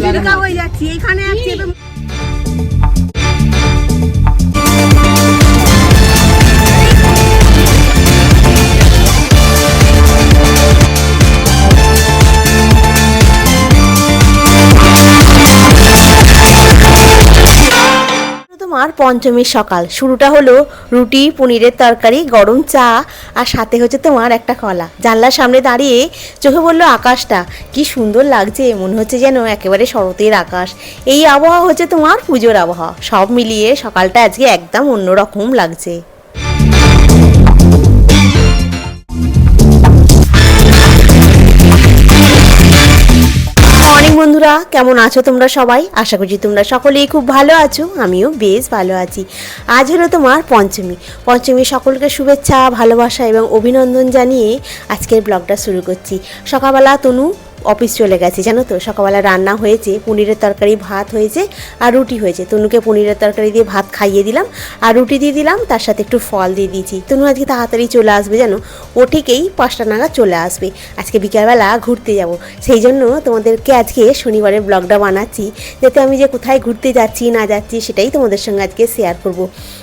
ঝিলকা হয়ে যাচ্ছি এখানে একদম পঞ্চমীর সকাল। শুরুটা হলো রুটি, পনিরের তরকারি, গরম চা, আর সাথে হচ্ছে তোমার একটা কলা। জানলার সামনে দাঁড়িয়ে চোখে বলল আকাশটা। কি সুন্দর লাগছে, মনে হচ্ছে যেন একেবারে শরতের আকাশ। এই আবহাওয়া হচ্ছে তোমার পুজোর আবহাওয়া। সব মিলিয়ে সকালটা আজকে একদম অন্যরকম লাগছে। বন্ধুরা, কেমন আছো তোমরা সবাই? আশা করছি তোমরা সকলেই খুব ভালো আছো, আমিও বেশ ভালো আছি। আজ হলো তোমার পঞ্চমী। পঞ্চমী সকলকে শুভেচ্ছা, ভালোবাসা এবং অভিনন্দন জানিয়ে আজকের ব্লগটা শুরু করছি। সকালবেলা তনু অফিস চলে গেছে, জানো তো? সকালবেলা রান্না হয়েছে, পনিরের তরকারি, ভাত হয়েছে আর রুটি হয়েছে। তনুকে পনিরের তরকারি দিয়ে ভাত খাইয়ে দিলাম আর রুটি দিয়ে দিলাম, তার সাথে একটু ফল দিয়ে দিয়েছি। তনু আজকে তাড়াতাড়ি চলে আসবে, জানো? ও ঠিকই পাঁচটা নাগাদ চলে আসবে। আজকে বিকালবেলা ঘুরতে যাব। সেই জন্য তোমাদেরকে আজকে শনিবারের ব্লগটা বানাচ্ছি, যাতে আমি যে কোথায় ঘুরতে যাচ্ছি, না যাচ্ছি, সেটাই তোমাদের সঙ্গে আজকে শেয়ার করব।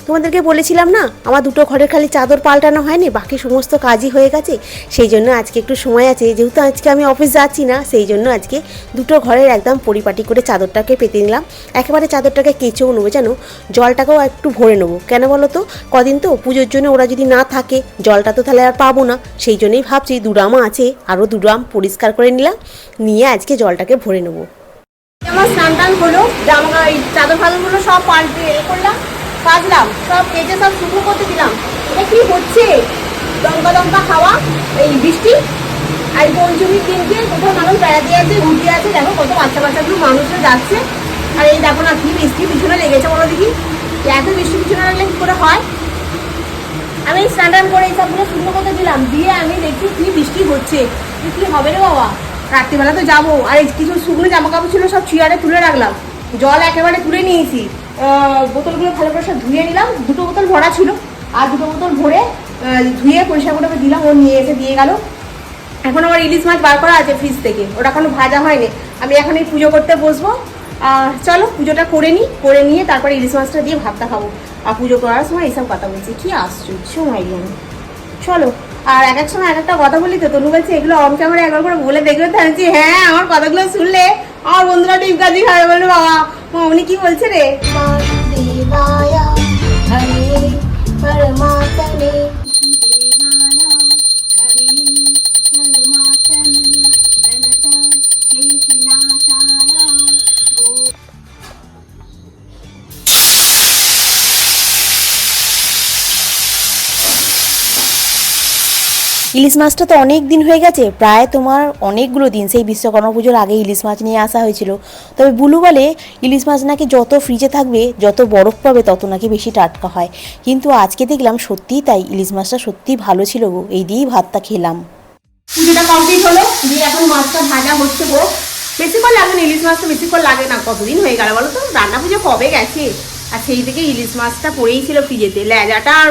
তোমাদেরকে বলেছিলাম না, আমার দুটো ঘরের খালি চাদর পাল্টানো হয়নি, বাকি সমস্ত কাজই হয়ে গেছে। সেই জন্য আজকে একটু সময় আছে, যেহেতু আজকে আমি অফিস যাচ্ছি না, সেই জন্য আজকে দুটো ঘরের একদম পরিপাটি করে চাদরটাকে পেতে নিলাম। একেবারে চাদরটাকে কেচেও নেব জানো জলটাকেও একটু ভরে নেব। কেন বলো তো? কদিন তো পুজোর জন্য ওরা যদি না থাকে, জলটা তো তাহলে আর পাবো না। সেই জন্যই ভাবছি দুডামা আছে, আরও দুডাম পরিষ্কার করে নিলাম, নিয়ে আজকে জলটাকে ভরে নেব। আমার স্নান টান হলো, জামা এই চাদর ফাদরগুলো সব পাল্টে এ করলাম কাচলাম সব কেটে সব শুকনো করতে দিলাম। এটা কি হচ্ছে? দমকা দমকা হাওয়া, এই বৃষ্টি? আর পঞ্চমীর দিনকে কোথাও মানুষ বেড়াতে যাচ্ছে ঘুরতে যাচ্ছে দেখো কত বাচ্চা বাচ্চাগুলো মানুষরা যাচ্ছে। আর এই দেখো না কি বৃষ্টি পিছনে লেগেছে বলো দেখি। এত বৃষ্টি পিছনে লাগলে কী করে হয়? আমি স্নান টান করে এই সবগুলো শুকনো করতে দিলাম, দিয়ে আমি দেখি কি বৃষ্টি হচ্ছে। কি হবে রে বাবা? রাত্রিবেলা তো যাব, আর কিছু শুকনো জামা কাপড় ছিল সব চেয়ারে তুলে রাখলাম। জল একেবারে তুলে নিয়েছি। বোতলগুলো ভালো করে সব ধুয়ে নিলাম, দুটো বোতল ভরা ছিল। আর দুটো বোতল ভরে ধুয়ে পরিষ্কার করে দিলাম, ও নিয়ে এসে দিয়ে গেল। এখন আমার ইলিশ মাছ বার করা আছে ফ্রিজ থেকে। ওটা এখনও ভাজা হয়নি। আমি এখন এই পুজো করতে বসবো। আর চলো পুজোটা করে নিই করে নিয়ে তারপরে ইলিশ মাছটা দিয়ে ভাতটা খাব। আর পুজো করার সময় এইসব কথা বলছি। কি আশ্চর্য মাইরিয়ান চলো আর এক এক সময় এক একটা কথা বলি তো তনু বলছে এগুলো অন ক্যামেরা একবার করে বলে দেখবে তো? আমি হ্যাঁ আমার কথাগুলো শুনলে আমার বন্ধুরা ডিপকাজি খাবে। বলবে বাবা মা, উনি কি বলছে রে? ইলিশ মাছটা তো অনেক দিন হয়ে গেছে, প্রায় তোমার অনেকগুলো দিন। সেই বিশ্বকর্মা পুজোর আগে ইলিশ মাছ নিয়ে আসা হয়েছিল। তবে বুলু বলে ইলিশ মাছ নাকি যত ফ্রিজে থাকবে, যত বরফ পাবে, তত নাকি বেশি টাটকা হয়। কিন্তু আজকে দেখলাম সত্যিই তাই ইলিশ মাছটা সত্যিই ভালো ছিল গো, এই দিয়েই ভাতটা খেলাম। পুজোটা কমপ্লিট হলো, দিয়ে এখন মাছটা ভাজা হচ্ছে গো। বেশিক্ষণ লাগে না, ইলিশ মাছটা বেশিক্ষণ লাগে না। কতদিন হয়ে গেল বলো তো? রান্না পুজো কবে গেছে? আর সেই থেকে ইলিশ মাছটা পড়েই ছিল ফ্রিজেতে লেজাটা আর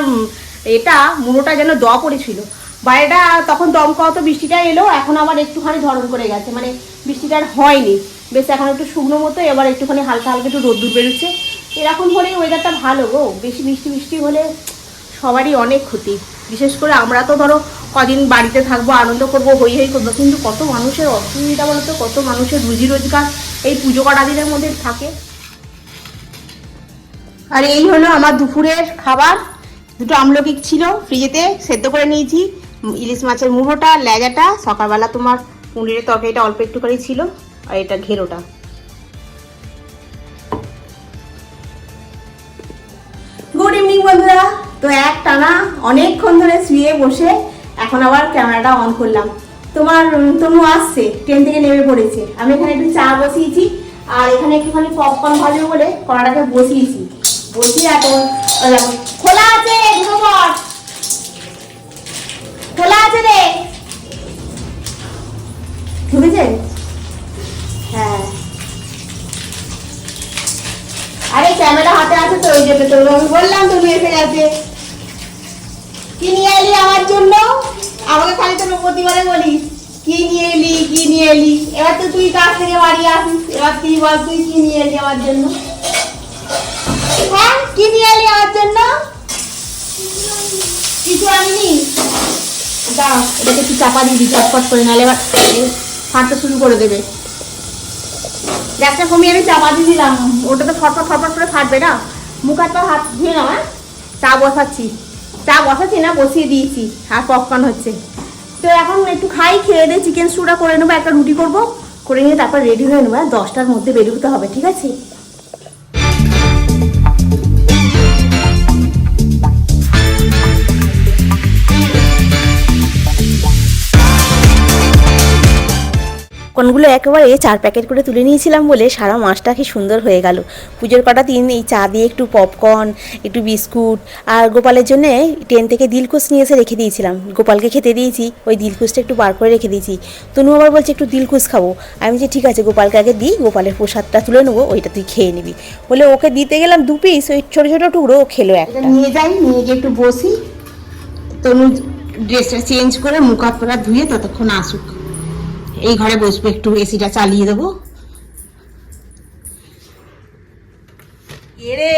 এটা, মুড়োটা যেন দ পড়েছিল। বাইরেটা তখন দমকা অত বৃষ্টিটা এলো, এখন আবার একটুখানি ধরন করে গেছে মানে বৃষ্টিটা আর হয়নি। বেশ এখন একটু শুকনো মতো, এবার একটুখানি হালকা হালকা একটু রোদ্দুর বেরোচ্ছে। এরকম হলে ওয়েদারটা ভালো গো, বেশি বৃষ্টি বৃষ্টি হলে সবারই অনেক ক্ষতি। বিশেষ করে আমরা তো ধরো কদিন বাড়িতে থাকব, আনন্দ করব, হই হই করব, কিন্তু কত মানুষের অসুবিধা বলতো, কত মানুষের রুজি রোজগার এই পুজো কটা দিনের মধ্যে থাকে। আর এই হলো আমার দুপুরের খাবার, দুটো আমলকি ছিল, ফ্রিজেতে সেদ্ধ করে নিয়েছি। ইলিশ মাছের মুড়োটা, লেজাটা, সকালবেলা তোমার পনিরের তরকারিটা অল্প একটুখানি ছিল, আর এটা ঘেরোটা। গুড ইভিনিং বন্ধুরা। তো এক টানা অনেকক্ষণ ধরে শুয়ে বসে এখন আবার ক্যামেরাটা অন করলাম। তোমার, তনু আসছে, ট্রেন থেকে নেমে পড়েছে। আমি এখানে একটু চা বসিয়েছি, আর এখানে একটুখানি পপকর্ন ভাজবো বলে কড়াটাকে বসিয়েছি। বসিয়ে এখন, খোলা আছে দুটো পর খোলা আছে রে ঢুকেছে হ্যাঁ। আরে ক্যামেরা হাতে আছে তো, ওই জন্য তো আমি বললাম তুমি এসে গেছে কি নিয়ে এলি আমার জন্য? আমাকে খালি তো প্রতিবারে বলিস কি নিয়ে এলি, কি নিয়ে এলি? এবার তো তুই কাজ থেকে বাড়ি আসিস? এবার তুই বল, তুই কি নিয়ে এলি আমার জন্য? হ্যাঁ কি নিয়ে এলি আমার জন্য? কিছু আনিনি। দাঁড়াও এটাকে একটু চাপা দিয়ে দিই চটপট করে, নাহলে এবার ফাটতে শুরু করে দেবে। গ্যাসটা কমিয়ে আমি চাপা দিয়ে দিলাম। ওটা তো ফটফট ফটফট করে ফাটবে না? মুখ হাত পা হাত ধুয়ে নাও হ্যাঁ? চা বসাচ্ছি। চা বসাচ্ছি না, বসিয়ে দিয়েছি। আর পপকর্ন হচ্ছে। তো এখন একটু খাই, খেয়ে দিয়ে চিকেন স্টুটা করে নেব, একটা রুটি করব। করে নিয়ে তারপর রেডি হয়ে নেব হ্যাঁ? দশটার মধ্যে বেরোতে হবে, ঠিক আছে? কোনগুলো একেবারে চার প্যাকেট করে তুলে নিয়েছিলাম বলে সারা মাসটা কি সুন্দর হয়ে গেল। পুজোর কটা দিন এই চা দিয়ে একটু পপকর্ন একটু বিস্কুট আর গোপালের জন্যে ট্রেন থেকে দিলকুশ নিয়ে এসে রেখে দিয়েছিলাম। গোপালকে খেতে দিয়েছি, ওই দিলকুশটা একটু বার করে রেখে দিয়েছি। তনু আবার বলছে, একটু দিলকুশ খাব। আমি যে ঠিক আছে, গোপালকে আগে দিই, গোপালের প্রসাদটা তুলে নেব, ওইটা তুই খেয়ে নিবি। বলে ওকে দিতে গেলাম দু পিস ওই ছোটো ছোটো টুকরো, ও খেলো একটা। নিয়ে যাই, নিয়ে গিয়ে একটু বসি। তনু ড্রেসটা চেঞ্জ করে মুখ হাত ধুয়ে ততক্ষণ আসুক। এই ঘরে বসবো একটু এসিটা চালিয়ে দেবো। রে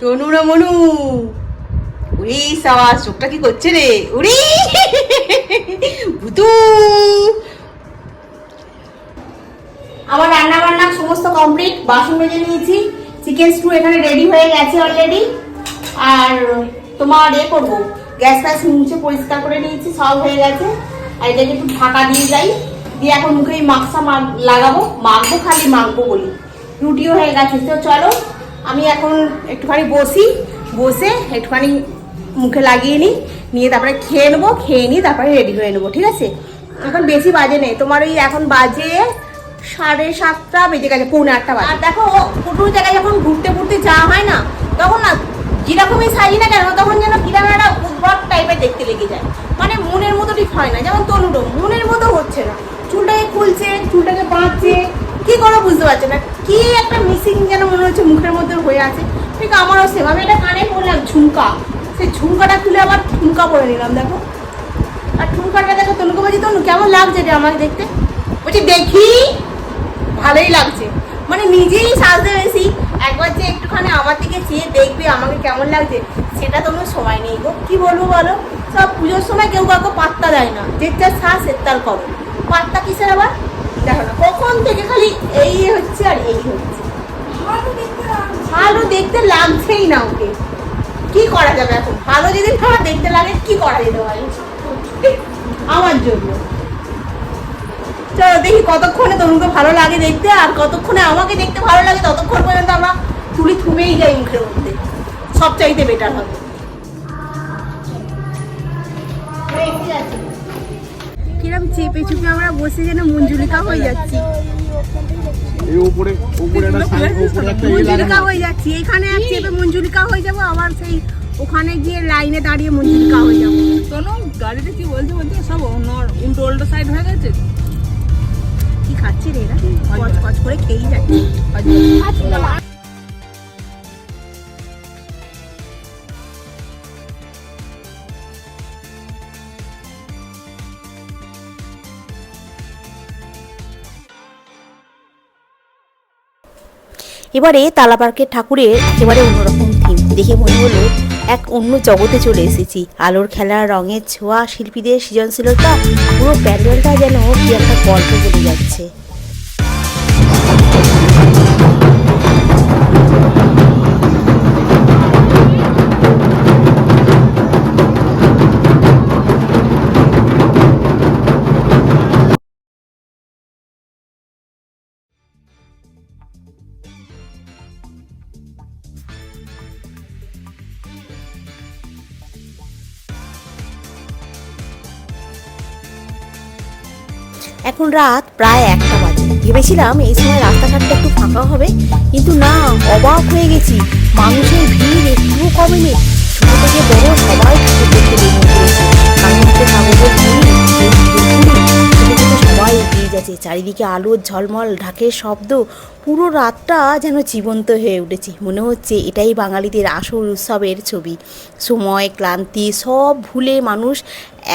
তনু না মনু উড়ি সাওয়া চোখটা কি করছে রে? উড়ি! ভুতু! আমার রান্না বান্না সমস্ত কমপ্লিট বাসন মেজে নিয়েছি চিকেন স্টু এখানে রেডি হয়ে গেছে অলরেডি আর তোমার এ করব গ্যাস ফ্যাস মুছে পরিষ্কার করে নিয়েছি সব হয়ে গেছে আর এটাকে একটু ঢাকা দিয়ে যাই। দিয়ে এখন মুখে এই লাগাবো, মাখবো, খালি মাখবো বলি। রুটিও হয়ে গেছে, তো চলো, আমি এখন একটুখানি বসি, বসে একটুখানি মুখে লাগিয়ে নিই, নিয়ে তারপরে খেয়ে নেব, খেয়ে নিয়ে তারপরে রেডি হয়ে নেব, ঠিক আছে? এখন বেশি বাজে নেই, তোমার ওই এখন বাজে সাড়ে সাতটা বেজে গেছে, পৌনে আটটা বাজে। আর দেখো কোনো জায়গায় যখন ঘুরতে ঘুরতে যাওয়া হয় না, তখন না যেরকমই সাজি না কেন, তখন যেন একটা উদ্ভট টাইপের দেখতে লেগে যায়। মানে মনের মতো ঠিক হয় না, যেমন তনুরও মনের মতো হচ্ছে না। চুলটাকে খুলছে, চুলটাকে বাঁধছে। কি করে বুঝতে পারছে না। কি একটা মিসিং যেন মনে হচ্ছে মুখের মধ্যে হয়ে আছে। ঠিক আমারও আমি এটা কানে পড়লাম ঝুমকা। সেই ঝুমকাটা তুলে আবার ঠুমকা পরে নিলাম, দেখো। আর ঠুমকাটা দেখো তনুকে বলছি তনু, কেমন লাগছে রে আমাকে দেখতে? বলছি, দেখি। ভালোই লাগছে। মানে নিজেই সাজতে বেশি একবার যে একটুখানি আমার দিকে চেয়ে দেখবে আমাকে কেমন লাগছে, সেটা তো আমার সময় নেই গো। কী বলব বলো? সব পুজোর সময় কেউ কাউকে পাত্তা দেয় না। যে যার শ্বাস এর তার করো। পাত্তা কিসের আবার? দেখো না। কখন থেকে খালি এই হচ্ছে আর এই হচ্ছে। ভালো দেখতে লাগছেই না ওকে। কি করা যাবে এখন? ভালো যদি আমার দেখতে লাগে কি করা যেতে পারে? আমার জন্য। চলো দেখি কতক্ষণে তরুণকে ভালো লাগে দেখতে আর কতক্ষণে আমাকে দেখতে ভালো লাগে ততক্ষণ পর্যন্ত আমরা তুলি থুমেই যাই মুখের মধ্যে। সব চাইতে বেটার হবে কিরম চেপে চুপে আমরা বসে যেন মঞ্জুলিকা হয়ে যাচ্ছি। এই উপরে উপরে একটা ইয়ে মঞ্জুলিকা হয়ে যাচ্ছি। এখানে এক চেপে মঞ্জুলিকা হয়ে যাব আবার সেই ওখানে গিয়ে লাইনে দাঁড়িয়ে মঞ্জুলিকা হয়ে যাব। শোনো গাড়িতে কি বলছে বলছে সব উল্টো উল্টো সাইড হয়ে গেছে? কি খাচ্ছি রে এরা? কচ কচ করে খেয়েই যাচ্ছে। এবারে তালা পার্কের ঠাকুরের এবারে অন্যরকম থিম দেখে মনে হলো, এক অন্য জগতে চলে এসেছি। আলোর খেলা, রঙের ছোঁয়া, শিল্পীদের সৃজনশীলতা, পুরো প্যান্ডেলটা যেন কি একটা গল্প বলে যাচ্ছে। এখন রাত প্রায় একটা বাজে। ভেবেছিলাম এই সময় রাস্তাঘাটটা একটু ফাঁকা হবে, কিন্তু না, অবাক হয়ে গেছি। মানুষের ভিড় একটুও কমেনি। ছোট থেকে বড় সবাই এগিয়ে চারিদিকে আলোর ঝলমল, ঢাকের শব্দ, পুরো রাতটা যেন জীবন্ত হয়ে উঠেছে। মনে হচ্ছে এটাই বাঙালিদের আসল উৎসবের ছবি। সময়, ক্লান্তি সব ভুলে মানুষ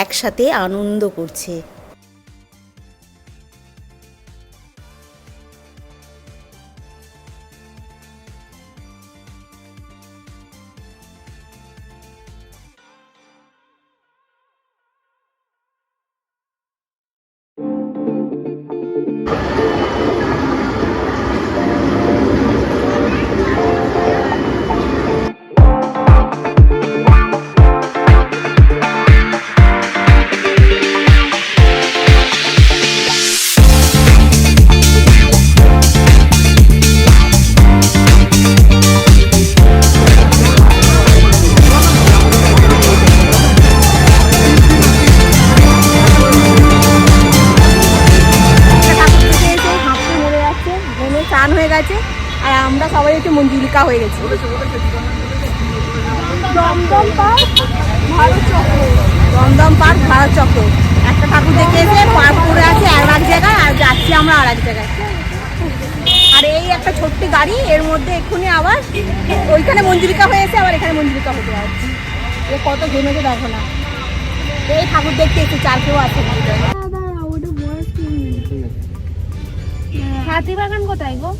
একসাথে আনন্দ করছে। দমদম পার্ক ভারত চক্র দমদম পার্ক ভারত চক্র একটা ঠাকুর দেখে এসে পার্ক করে আছে আর এক জায়গায় আর যাচ্ছি আমরা আর এক জায়গায়। আর এই একটা ছোট্ট গাড়ি এর মধ্যে এক্ষুনি আবার ওইখানে মঞ্জুরিকা হয়েছে আবার এখানে মঞ্জুরিকা হতে যাচ্ছে। এ কত জমেছে দেখো না। এই ঠাকুর দেখতে একটু চার কেউ আছে হাতি বাগান কোথায় গো।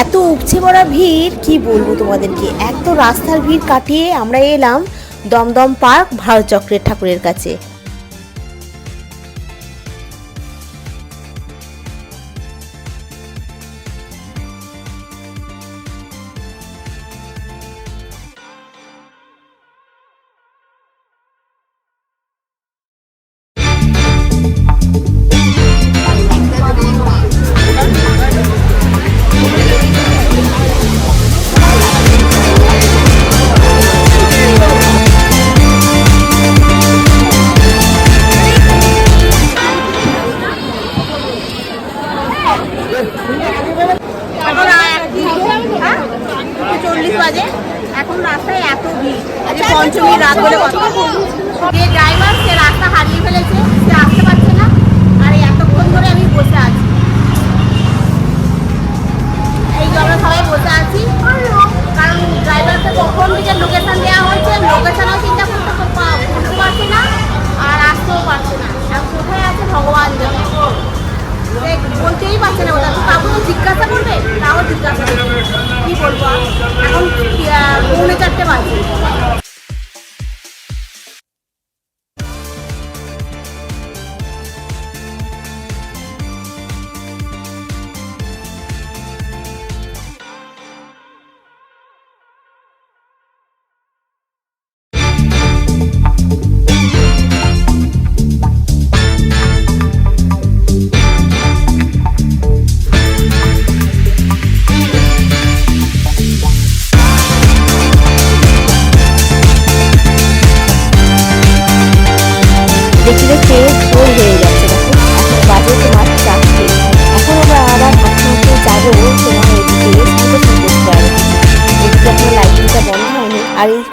এত উপচে পড়া ভিড় কি বলব তোমাদেরকে? এত রাস্তার ভিড় কাটিয়ে আমরা এলাম দমদম পার্ক ভারত চক্রের ঠাকুরের কাছে। বাজে। এখন রাস্তায় এত ভিড়। আজকে পঞ্চমী রাত বলে কথা। যে ড্রাইভার সে রাস্তা হারিয়ে ফেলেছে সে আসতে পারছে না। আর এই এতক্ষণ ধরে আমি বসে আছি। এই যে আমরা সবাই বসে আছি। কারণ ড্রাইভারকে কখন থেকে লোকেশন দেওয়া হয়েছে লোকেশনও চিন্তা করতে করতে পারছে না আর আসতেও পারছে না। আর কোথায় আছে ভগবান বলতেই পারছে না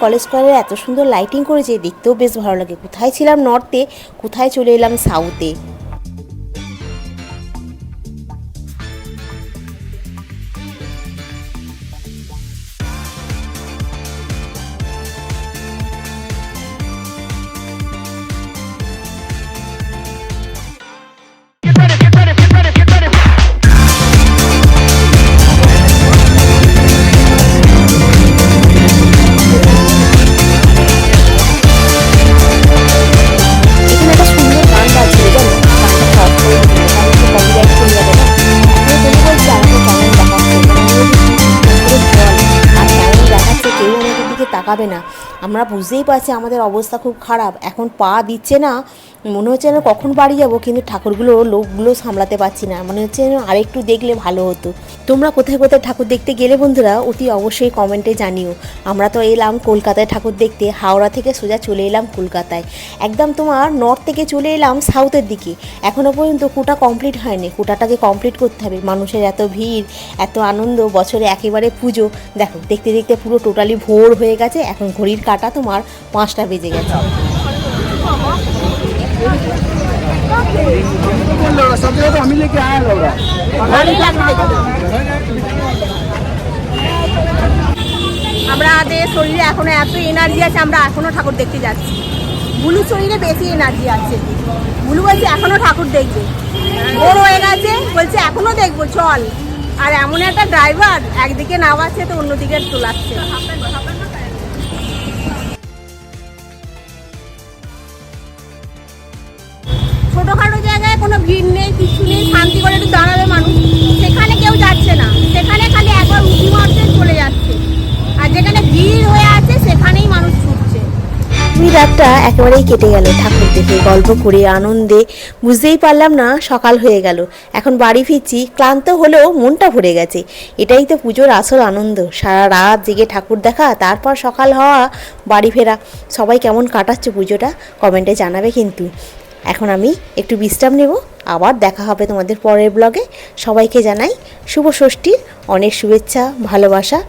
কলেজ স্কোয়ারে এত সুন্দর লাইটিং করেছে, দেখতেও বেশ ভালো লাগে। কোথায় ছিলাম নর্থে কোথায় চলে এলাম সাউথে তাকাবে না। আমরা বুঝতেই পারছি আমাদের অবস্থা খুব খারাপ। এখন পা দিচ্ছে না মনে হচ্ছে যেন কখন বাড়ি যাব, কিন্তু ঠাকুরগুলো, লোকগুলো সামলাতে পারছি না। মনে হচ্ছে যেন আরেকটু দেখলে ভালো হতো। তোমরা কোথায় কোথায় ঠাকুর দেখতে গেলে বন্ধুরা, অতি অবশ্যই কমেন্টে জানিও। আমরা তো এলাম কলকাতায় ঠাকুর দেখতে, হাওড়া থেকে সোজা চলে এলাম কলকাতায়। একদম তোমার নর্থ থেকে চলে এলাম সাউথের দিকে। এখনও পর্যন্ত কোটা কমপ্লিট হয়নি। কোটাটাকে কমপ্লিট করতে হবে। মানুষের এত ভিড়, এত আনন্দ, বছরে একেবারে পুজো। দেখো, দেখতে দেখতে পুরো টোটালি ভোর হয়ে গেছে। এখন ঘড়ির কাটা তোমার পাঁচটা বেজে গেছে। सब जगह तो हम ही लेके आए लोग ভালোই লাগবে দেখতে। আমাদের শরীরে এখনো এত এনার্জি আছে আমরা এখনো ঠাকুর দেখতে যাচ্ছি বুলু শরীরে বেশি এনার্জি আছে বুলু বলছে এখনো ঠাকুর দেখবে ওর হয়ে গেছে বলছে এখনো দেখবো চল আর এমন একটা ড্রাইভার একদিকে নামাচ্ছে তো অন্যদিকে তোলাচ্ছে রাতটা একেবারেই কেটে গেল। ঠাকুর দেখে গল্প করে আনন্দে বুঝতেই পারলাম না, সকাল হয়ে গেল। এখন বাড়ি ফিরছি, ক্লান্ত হলেও মনটা ভরে গেছে। এটাই তো পুজোর আসল আনন্দ। সারা রাত জেগে ঠাকুর দেখা, তারপর সকাল হওয়া, বাড়ি ফেরা। সবাই কেমন কাটাচ্ছে পুজোটা? কমেন্টে জানাবে কিন্তু। এখন আমি একটু বিশ্রাম নেব। আবার দেখা হবে তোমাদের পরের ব্লগে। সবাইকে জানাই শুভ ষষ্ঠীর, অনেক শুভেচ্ছা, ভালোবাসা।